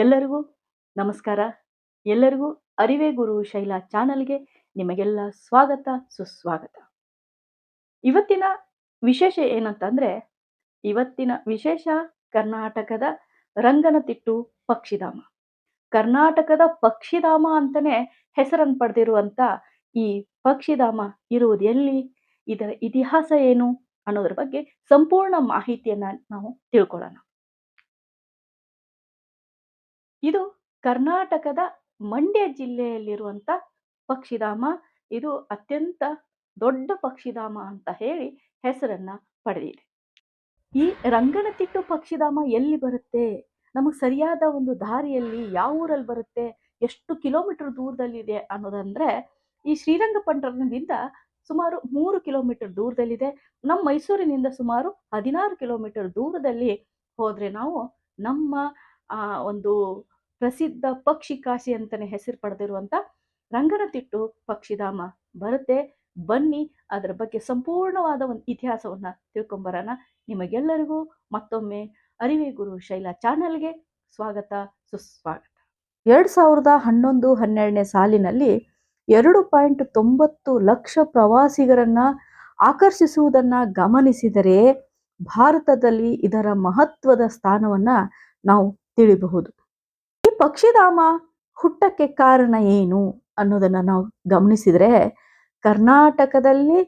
ಎಲ್ಲರಿಗೂ ನಮಸ್ಕಾರ. ಎಲ್ಲರಿಗೂ ಅರಿವೇ ಗುರು ಶೈಲಾ ಚಾನಲ್ಗೆ ನಿಮಗೆಲ್ಲ ಸ್ವಾಗತ, ಸುಸ್ವಾಗತ. ಇವತ್ತಿನ ವಿಶೇಷ ಏನಂತಂದ್ರೆ, ಇವತ್ತಿನ ವಿಶೇಷ ಕರ್ನಾಟಕದ ರಂಗನತಿಟ್ಟು ಪಕ್ಷಿಧಾಮ. ಕರ್ನಾಟಕದ ಪಕ್ಷಿಧಾಮ ಅಂತಾನೆ ಹೆಸರನ್ನು ಪಡೆದಿರುವಂತ ಈ ಪಕ್ಷಿಧಾಮ ಇರುವುದು ಎಲ್ಲಿ, ಇದರ ಇತಿಹಾಸ ಏನು ಅನ್ನೋದ್ರ ಬಗ್ಗೆ ಸಂಪೂರ್ಣ ಮಾಹಿತಿಯನ್ನ ನಾವು ತಿಳ್ಕೊಳ್ಳೋಣ. ಇದು ಕರ್ನಾಟಕದ ಮಂಡ್ಯ ಜಿಲ್ಲೆಯಲ್ಲಿರುವಂತ ಪಕ್ಷಿಧಾಮ. ಇದು ಅತ್ಯಂತ ದೊಡ್ಡ ಪಕ್ಷಿಧಾಮ ಅಂತ ಹೇಳಿ ಹೆಸರನ್ನ ಪಡೆದಿದೆ. ಈ ರಂಗನತಿಟ್ಟು ಪಕ್ಷಿಧಾಮ ಎಲ್ಲಿ ಬರುತ್ತೆ? ನಮಗೆ ಸರಿಯಾದ ಒಂದು ದಾರಿಯಲ್ಲಿ ಯಾವ ಊರಲ್ಲಿ ಬರುತ್ತೆ? ಎಷ್ಟು ಕಿಲೋಮೀಟರ್ ದೂರದಲ್ಲಿದೆ ಅನ್ನೋದಂದ್ರೆ ಈ ಶ್ರೀರಂಗಪಟ್ಟಣದಿಂದ ಸುಮಾರು ಮೂರು ಕಿಲೋಮೀಟರ್ ದೂರದಲ್ಲಿದೆ. ನಮ್ಮ ಮೈಸೂರಿನಿಂದ ಸುಮಾರು ಹದಿನಾರು ಕಿಲೋಮೀಟರ್ ದೂರದಲ್ಲಿ ಹೋದರೆ ನಾವು ನಮ್ಮ ಒಂದು ಪ್ರಸಿದ್ಧ ಪಕ್ಷಿ ಕಾಶಿ ಅಂತಲೇ ಹೆಸರು ಪಡೆದಿರುವಂತ ರಂಗನತಿಟ್ಟು ಪಕ್ಷಿಧಾಮ ಬರುತ್ತೆ. ಬನ್ನಿ, ಅದರ ಬಗ್ಗೆ ಸಂಪೂರ್ಣವಾದ ಒಂದು ಇತಿಹಾಸವನ್ನ ತಿಳ್ಕೊಂಬರೋಣ. ನಿಮಗೆಲ್ಲರಿಗೂ ಮತ್ತೊಮ್ಮೆ ಅರಿವೆ ಗುರು ಶೈಲಾ ಚಾನಲ್ಗೆ ಸ್ವಾಗತ, ಸುಸ್ವಾಗತ. ಎರಡು ಸಾವಿರದ ಹನ್ನೊಂದು, ಹನ್ನೆರಡನೇ ಸಾಲಿನಲ್ಲಿ ಎರಡು ಪಾಯಿಂಟ್ ತೊಂಬತ್ತು ಲಕ್ಷ ಪ್ರವಾಸಿಗರನ್ನ ಆಕರ್ಷಿಸುವುದನ್ನ ಗಮನಿಸಿದರೆ ಭಾರತದಲ್ಲಿ ಇದರ ಮಹತ್ವದ ಸ್ಥಾನವನ್ನ ನಾವು ತಿಳಿಬಹುದು. ಪಕ್ಷಿಧಾಮ ಹುಟ್ಟಕ್ಕೆ ಕಾರಣ ಏನು ಅನ್ನೋದನ್ನ ನಾವು ಗಮನಿಸಿದ್ರೆ, ಕರ್ನಾಟಕದಲ್ಲಿ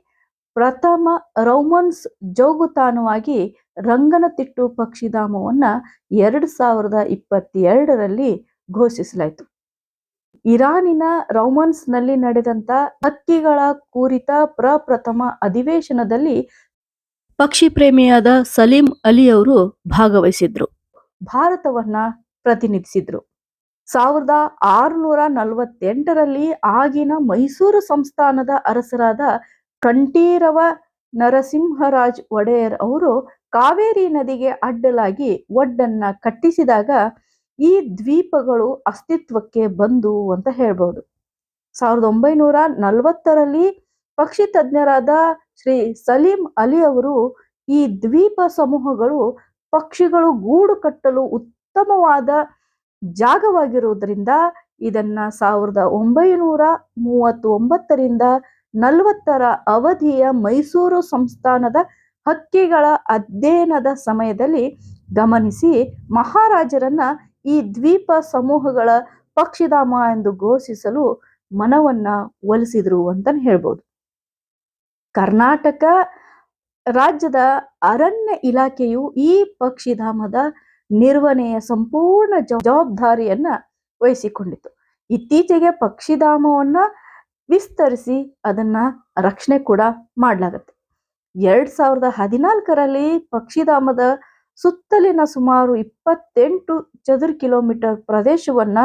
ಪ್ರಥಮ ರೌಮನ್ಸ್ ಜೋಗುತಾಣವಾಗಿ ರಂಗನತಿಟ್ಟು ಪಕ್ಷಿಧಾಮವನ್ನ ಎರಡು ಸಾವಿರದ ಇಪ್ಪತ್ತೆರಡರಲ್ಲಿ ಘೋಷಿಸಲಾಯಿತು. ಇರಾನಿನ ರೌಮನ್ಸ್ನಲ್ಲಿ ನಡೆದಂತ ಹಕ್ಕಿಗಳ ಕುರಿತ ಪ್ರಪ್ರಥಮ ಅಧಿವೇಶನದಲ್ಲಿ ಪಕ್ಷಿ ಪ್ರೇಮಿಯಾದ ಸಲೀಂ ಅಲಿ ಅವರು ಭಾಗವಹಿಸಿದ್ರು. ಭಾರತವನ್ನ ಪ್ರತಿನಿಧಿಸಿದ್ರು. ಸಾವಿರದ ಆರುನೂರ ನಲವತ್ತೆಂಟರಲ್ಲಿ ಆಗಿನ ಮೈಸೂರು ಸಂಸ್ಥಾನದ ಅರಸರಾದ ಕಂಠೀರವ ನರಸಿಂಹರಾಜ್ ಒಡೆಯರ್ ಅವರು ಕಾವೇರಿ ನದಿಗೆ ಅಡ್ಡಲಾಗಿ ಒಡ್ಡನ್ನ ಕಟ್ಟಿಸಿದಾಗ ಈ ದ್ವೀಪಗಳು ಅಸ್ತಿತ್ವಕ್ಕೆ ಬಂದು ಅಂತ ಹೇಳ್ಬೋದು. ಸಾವಿರದ ಒಂಬೈನೂರ ನಲವತ್ತರಲ್ಲಿ ಪಕ್ಷಿ ತಜ್ಞರಾದ ಶ್ರೀ ಸಲೀಂ ಅಲಿ ಅವರು ಈ ದ್ವೀಪ ಸಮೂಹಗಳು ಪಕ್ಷಿಗಳು ಗೂಡು ಕಟ್ಟಲು ಉತ್ತಮವಾದ ಜಾಗವಾಗಿರುವುದರಿಂದ ಇದನ್ನ ಸಾವಿರದ ಒಂಬೈನೂರ ಮೂವತ್ತು ಒಂಬತ್ತರಿಂದ ನಲವತ್ತರ ಅವಧಿಯ ಮೈಸೂರು ಸಂಸ್ಥಾನದ ಹಕ್ಕಿಗಳ ಅಧ್ಯಯನದ ಸಮಯದಲ್ಲಿ ಗಮನಿಸಿ ಮಹಾರಾಜರನ್ನ ಈ ದ್ವೀಪ ಸಮೂಹಗಳ ಪಕ್ಷಿಧಾಮ ಎಂದು ಘೋಷಿಸಲು ಮನವನ್ನ ಒಲಿಸಿದ್ರು ಅಂತ ಹೇಳ್ಬೋದು. ಕರ್ನಾಟಕ ರಾಜ್ಯದ ಅರಣ್ಯ ಇಲಾಖೆಯು ಈ ಪಕ್ಷಿಧಾಮದ ನಿರ್ವಹಣೆಯ ಸಂಪೂರ್ಣ ಜವಾಬ್ದಾರಿಯನ್ನ ವಹಿಸಿಕೊಂಡಿತು ಇತ್ತೀಚೆಗೆ ಪಕ್ಷಿಧಾಮವನ್ನ ವಿಸ್ತರಿಸಿ ಅದನ್ನ ರಕ್ಷಣೆ ಕೂಡ ಮಾಡಲಾಗತ್ತೆ. ಎರಡ್ ಸಾವಿರದ ಹದಿನಾಲ್ಕರಲ್ಲಿ ಪಕ್ಷಿಧಾಮದ ಸುತ್ತಲಿನ ಸುಮಾರು ಇಪ್ಪತ್ತೆಂಟು ಚದುರ ಕಿಲೋಮೀಟರ್ ಪ್ರದೇಶವನ್ನ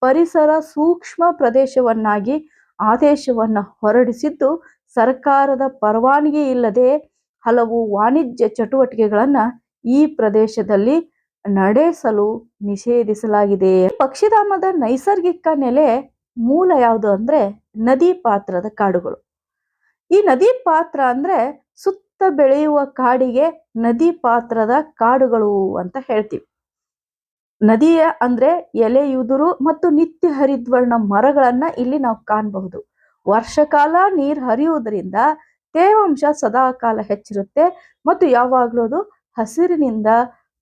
ಪರಿಸರ ಸೂಕ್ಷ್ಮ ಪ್ರದೇಶವನ್ನಾಗಿ ಆದೇಶವನ್ನ ಹೊರಡಿಸಿದ್ದು, ಸರ್ಕಾರದ ಪರವಾನಗಿ ಇಲ್ಲದೆ ಹಲವು ವಾಣಿಜ್ಯ ಚಟುವಟಿಕೆಗಳನ್ನ ಈ ಪ್ರದೇಶದಲ್ಲಿ ನಡೆಸಲು ನಿಷೇಧಿಸಲಾಗಿದೆ. ಪಕ್ಷಿಧಾಮದ ನೈಸರ್ಗಿಕ ನೆಲೆ ಮೂಲ ಯಾವುದು ಅಂದ್ರೆ ನದಿ ಪಾತ್ರದ ಕಾಡುಗಳು. ಈ ನದಿ ಪಾತ್ರ ಅಂದ್ರೆ ಸುತ್ತ ಬೆಳೆಯುವ ಕಾಡಿಗೆ ನದಿ ಪಾತ್ರದ ಕಾಡುಗಳು ಅಂತ ಹೇಳ್ತೀವಿ. ನದಿಯ ಅಂದ್ರೆ ಎಲೆಯುದುರು ಮತ್ತು ನಿತ್ಯ ಹರಿದ್ವರ್ಣ ಮರಗಳನ್ನ ಇಲ್ಲಿ ನಾವು ಕಾಣಬಹುದು. ವರ್ಷಕಾಲ ನೀರು ಹರಿಯುವುದರಿಂದ ತೇವಾಂಶ ಸದಾ ಕಾಲ ಹೆಚ್ಚಿರುತ್ತೆ ಮತ್ತು ಯಾವಾಗಲೂ ಅದು ಹಸಿರಿನಿಂದ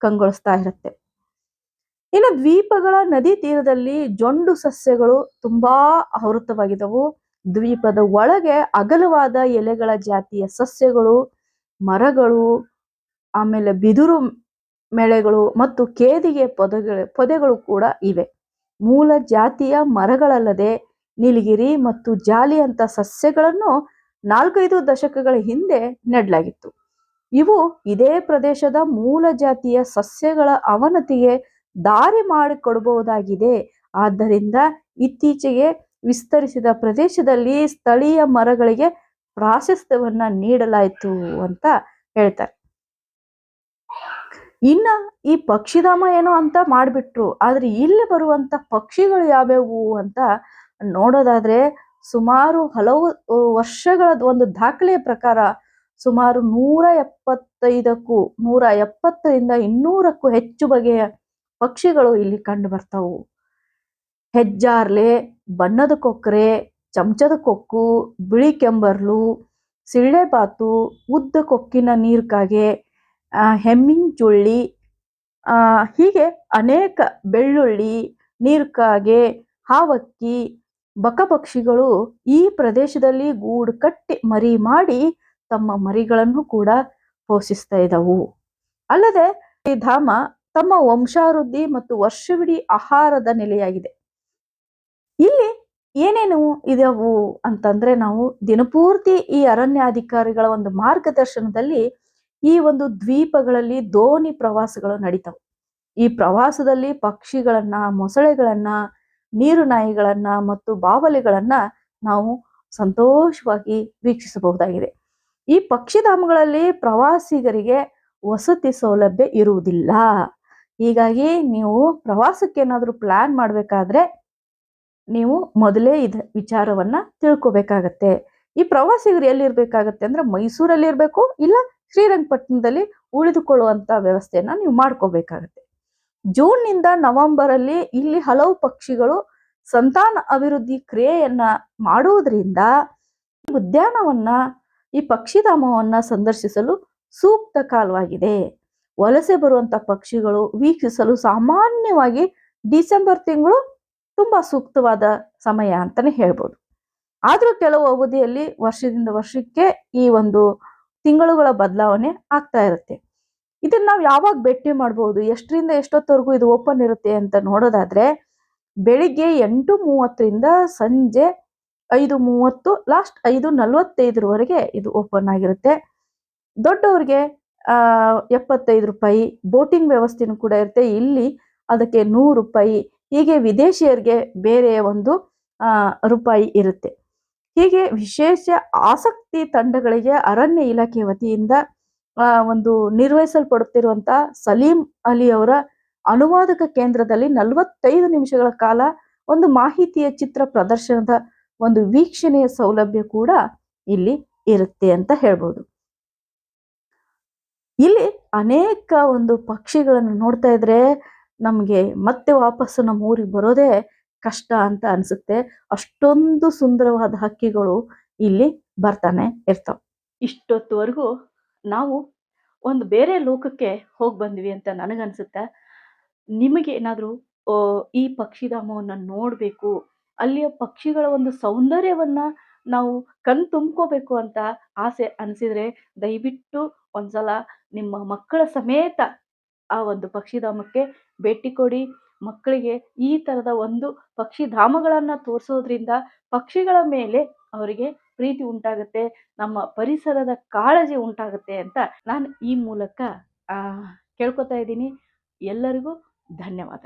ಕಂಗೊಳಿಸ್ತಾ ಇರುತ್ತೆ. ಇನ್ನು ದ್ವೀಪಗಳ ನದಿ ತೀರದಲ್ಲಿ ಜೊಂಡು ಸಸ್ಯಗಳು ತುಂಬಾ ಆವೃತವಾಗಿದ್ದವು ದ್ವೀಪದ ಒಳಗೆ ಅಗಲವಾದ ಎಲೆಗಳ ಜಾತಿಯ ಸಸ್ಯಗಳು, ಮರಗಳು, ಆಮೇಲೆ ಬಿದಿರು ಮೇಳೆಗಳು ಮತ್ತು ಕೇದಿಗೆ ಪೊದೆಗಳು ಪೊದೆಗಳು ಕೂಡ ಇವೆ. ಮೂಲ ಜಾತಿಯ ಮರಗಳಲ್ಲದೆ ನೀಲಗಿರಿ ಮತ್ತು ಜಾಲಿಯಂತ ಸಸ್ಯಗಳನ್ನು ನಾಲ್ಕೈದು ದಶಕಗಳ ಹಿಂದೆ ನೆಡಲಾಗಿತ್ತು. ಇವು ಇದೇ ಪ್ರದೇಶದ ಮೂಲ ಜಾತಿಯ ಸಸ್ಯಗಳ ಅವನತಿಗೆ ದಾರಿ ಮಾಡಿಕೊಡಬಹುದಾಗಿದೆ ಆದ್ದರಿಂದ ಇತ್ತೀಚೆಗೆ ವಿಸ್ತರಿಸಿದ ಪ್ರದೇಶದಲ್ಲಿ ಸ್ಥಳೀಯ ಮರಗಳಿಗೆ ಪ್ರಾಶಸ್ತ್ಯವನ್ನ ನೀಡಲಾಯಿತು ಅಂತ ಹೇಳ್ತಾರೆ. ಇನ್ನ ಈ ಪಕ್ಷಿಧಾಮ ಏನೋ ಅಂತ ಮಾಡಿಬಿಟ್ರು, ಆದ್ರೆ ಇಲ್ಲಿ ಬರುವಂತ ಪಕ್ಷಿಗಳು ಯಾವ್ಯಾವು ಅಂತ ನೋಡೋದಾದ್ರೆ ಸುಮಾರು ಹಲವು ವರ್ಷಗಳ ಒಂದು ದಾಖಲೆಯ ಪ್ರಕಾರ ಸುಮಾರು ನೂರ ಎಪ್ಪತ್ತೈದಕ್ಕೂ, ನೂರ ಎಪ್ಪತ್ತರಿಂದ ಇನ್ನೂರಕ್ಕೂ ಹೆಚ್ಚು ಬಗೆಯ ಪಕ್ಷಿಗಳು ಇಲ್ಲಿ ಕಂಡು ಬರ್ತಾವು. ಹೆಜ್ಜಾರ್ಲೆ, ಬಣ್ಣದ ಕೊಕ್ಕರೆ ಚಮಚದ ಕೊಕ್ಕು, ಬಿಳಿ ಕೆಂಬರ್ಲು ಸಿಳ್ಳೆಬಾತು ಉದ್ದ ಕೊಕ್ಕಿನ ನೀರ್ಕಾಗೆ ಹೆಮ್ಮಿಂಗ್ ಚುಳ್ಳಿ ಹೀಗೆ ಅನೇಕ ಬೆಳ್ಳುಳ್ಳಿ, ನೀರ್ಕಾಗೆ, ಹಾವಕ್ಕಿ, ಬಕಪಕ್ಷಿಗಳು ಈ ಪ್ರದೇಶದಲ್ಲಿ ಗೂಡು ಕಟ್ಟಿ ಮರಿ ಮಾಡಿ ತಮ್ಮ ಮರಿಗಳನ್ನು ಕೂಡ ಪೋಷಿಸ್ತಾ ಇದ್ದವು. ಅಲ್ಲದೆ ಈ ಧಾಮ ತಮ್ಮ ವಂಶಾವೃದ್ಧಿ ಮತ್ತು ವರ್ಷವಿಡೀ ಆಹಾರದ ನೆಲೆಯಾಗಿದೆ. ಇಲ್ಲಿ ಏನೇನು ಇದಾವು ಅಂತಂದ್ರೆ ನಾವು ದಿನಪೂರ್ತಿ ಈ ಅರಣ್ಯಾಧಿಕಾರಿಗಳ ಒಂದು ಮಾರ್ಗದರ್ಶನದಲ್ಲಿ ಈ ಒಂದು ದ್ವೀಪಗಳಲ್ಲಿ ದೋಣಿ ಪ್ರವಾಸಗಳು ನಡೀತಾವೆ. ಈ ಪ್ರವಾಸದಲ್ಲಿ ಪಕ್ಷಿಗಳನ್ನ, ಮೊಸಳೆಗಳನ್ನ ನೀರು ನಾಯಿಗಳನ್ನ ಮತ್ತು ಬಾವಲಿಗಳನ್ನ ನಾವು ಸಂತೋಷವಾಗಿ ವೀಕ್ಷಿಸಬಹುದಾಗಿದೆ. ಈ ಪಕ್ಷಿಧಾಮಗಳಲ್ಲಿ ಪ್ರವಾಸಿಗರಿಗೆ ವಸತಿ ಸೌಲಭ್ಯ ಇರುವುದಿಲ್ಲ. ಹೀಗಾಗಿ ನೀವು ಪ್ರವಾಸಕ್ಕೆ ಏನಾದರೂ ಪ್ಲಾನ್ ಮಾಡಬೇಕಾದ್ರೆ ನೀವು ಮೊದಲೇ ಇದ ವಿಚಾರವನ್ನ ತಿಳ್ಕೊಬೇಕಾಗತ್ತೆ. ಈ ಪ್ರವಾಸಿಗರು ಎಲ್ಲಿರಬೇಕಾಗತ್ತೆ ಅಂದ್ರೆ ಮೈಸೂರಲ್ಲಿ ಇರಬೇಕು, ಇಲ್ಲ ಶ್ರೀರಂಗಪಟ್ಟಣದಲ್ಲಿ ಉಳಿದುಕೊಳ್ಳುವಂತ ವ್ಯವಸ್ಥೆಯನ್ನು ನೀವು ಮಾಡ್ಕೋಬೇಕಾಗತ್ತೆ. ಜೂನ್ನಿಂದ ನವೆಂಬರ್ ಅಲ್ಲಿ ಇಲ್ಲಿ ಹಲವು ಪಕ್ಷಿಗಳು ಸಂತಾನ ಅಭಿವೃದ್ಧಿ ಕ್ರಿಯೆಯನ್ನು ಮಾಡುವುದರಿಂದ ಉದ್ಯಾನವನ್ನ ಈ ಪಕ್ಷಿಧಾಮವನ್ನು ಸಂದರ್ಶಿಸಲು ಸೂಕ್ತ ಕಾಲವಾಗಿದೆ. ವಲಸೆ ಬರುವಂಥ ಪಕ್ಷಿಗಳು ವೀಕ್ಷಿಸಲು ಸಾಮಾನ್ಯವಾಗಿ ಡಿಸೆಂಬರ್ ತಿಂಗಳು ತುಂಬ ಸೂಕ್ತವಾದ ಸಮಯ ಅಂತಲೇ ಹೇಳ್ಬೋದು. ಆದರೂ ಕೆಲವು ಅವಧಿಯಲ್ಲಿ ವರ್ಷದಿಂದ ವರ್ಷಕ್ಕೆ ಈ ಒಂದು ತಿಂಗಳುಗಳ ಬದಲಾವಣೆ ಆಗ್ತಾ ಇರುತ್ತೆ. ಇದನ್ನು ನಾವು ಯಾವಾಗ ಭೇಟಿ ಮಾಡ್ಬೋದು, ಎಷ್ಟರಿಂದ ಎಷ್ಟೊತ್ತವರೆಗೂ ಇದು ಓಪನ್ ಇರುತ್ತೆ ಅಂತ ನೋಡೋದಾದರೆ, ಬೆಳಿಗ್ಗೆ ಎಂಟು ಮೂವತ್ತರಿಂದ ಸಂಜೆ ಐದು ಮೂವತ್ತು ಲಾಸ್ಟ್ ಐದು ನಲವತ್ತೈದರವರೆಗೆ ಇದು ಓಪನ್ ಆಗಿರುತ್ತೆ. ದೊಡ್ಡವ್ರಿಗೆ ಎಪ್ಪತ್ತೈದು ರೂಪಾಯಿ ಬೋಟಿಂಗ್ ವ್ಯವಸ್ಥೆನೂ ಕೂಡ ಇರುತ್ತೆ. ಇಲ್ಲಿ ಅದಕ್ಕೆ ನೂರು ರೂಪಾಯಿ, ಹೀಗೆ ವಿದೇಶಿಯರಿಗೆ ಬೇರೆ ಒಂದು ರೂಪಾಯಿ ಇರುತ್ತೆ. ಹೀಗೆ ವಿಶೇಷ ಆಸಕ್ತಿ ತಂಡಗಳಿಗೆ ಅರಣ್ಯ ಇಲಾಖೆ ವತಿಯಿಂದ ಒಂದು ನಿರ್ವಹಿಸಲ್ಪಡುತ್ತಿರುವಂಥ ಸಲೀಂ ಅಲಿ ಅವರ ಅನುವಾದಕ ಕೇಂದ್ರದಲ್ಲಿ ನಲವತ್ತೈದು ನಿಮಿಷಗಳ ಕಾಲ ಒಂದು ಮಾಹಿತಿಯ ಚಿತ್ರ ಪ್ರದರ್ಶನದ ಒಂದು ವೀಕ್ಷಣೆಯ ಸೌಲಭ್ಯ ಕೂಡ ಇಲ್ಲಿ ಇರುತ್ತೆ ಅಂತ ಹೇಳ್ಬೋದು. ಇಲ್ಲಿ ಅನೇಕ ಒಂದು ಪಕ್ಷಿಗಳನ್ನು ನೋಡ್ತಾ ಇದ್ರೆ ನಮಗೆ ಮತ್ತೆ ವಾಪಸ್ಸು ನಮ್ಮ ಊರಿಗೆ ಬರೋದೇ ಕಷ್ಟ ಅಂತ ಅನ್ಸುತ್ತೆ. ಅಷ್ಟೊಂದು ಸುಂದರವಾದ ಹಕ್ಕಿಗಳು ಇಲ್ಲಿ ಬರ್ತಾನೆ ಇರ್ತಾವ. ಇಷ್ಟೊತ್ತುವರೆಗೂ ನಾವು ಒಂದು ಬೇರೆ ಲೋಕಕ್ಕೆ ಹೋಗಿ ಬಂದ್ವಿ ಅಂತ ನನಗನ್ಸುತ್ತೆ. ನಿಮಗೆ ಏನಾದರೂ ಈ ಪಕ್ಷಿಧಾಮವನ್ನು ನೋಡಬೇಕು ಅಲ್ಲಿಯ ಪಕ್ಷಿಗಳ ಒಂದು ಸೌಂದರ್ಯವನ್ನ ನಾವು ಕಣ್ ತುಂಬ್ಕೋಬೇಕು ಅಂತ ಆಸೆ ಅನಿಸಿದರೆ ದಯವಿಟ್ಟು ಒಂದ್ಸಲ ನಿಮ್ಮ ಮಕ್ಕಳ ಸಮೇತ ಆ ಒಂದು ಪಕ್ಷಿಧಾಮಕ್ಕೆ ಭೇಟಿ ಕೊಡಿ. ಮಕ್ಕಳಿಗೆ ಈ ತರದ ಒಂದು ಪಕ್ಷಿಧಾಮಗಳನ್ನು ತೋರಿಸೋದ್ರಿಂದ ಪಕ್ಷಿಗಳ ಮೇಲೆ ಅವರಿಗೆ ಪ್ರೀತಿ ಉಂಟಾಗುತ್ತೆ, ನಮ್ಮ ಪರಿಸರದ ಕಾಳಜಿ ಉಂಟಾಗುತ್ತೆ ಅಂತ ನಾನು ಈ ಮೂಲಕ ಕೇಳ್ಕೊತಾ ಇದ್ದೀನಿ. ಎಲ್ಲರಿಗೂ ಧನ್ಯವಾದ.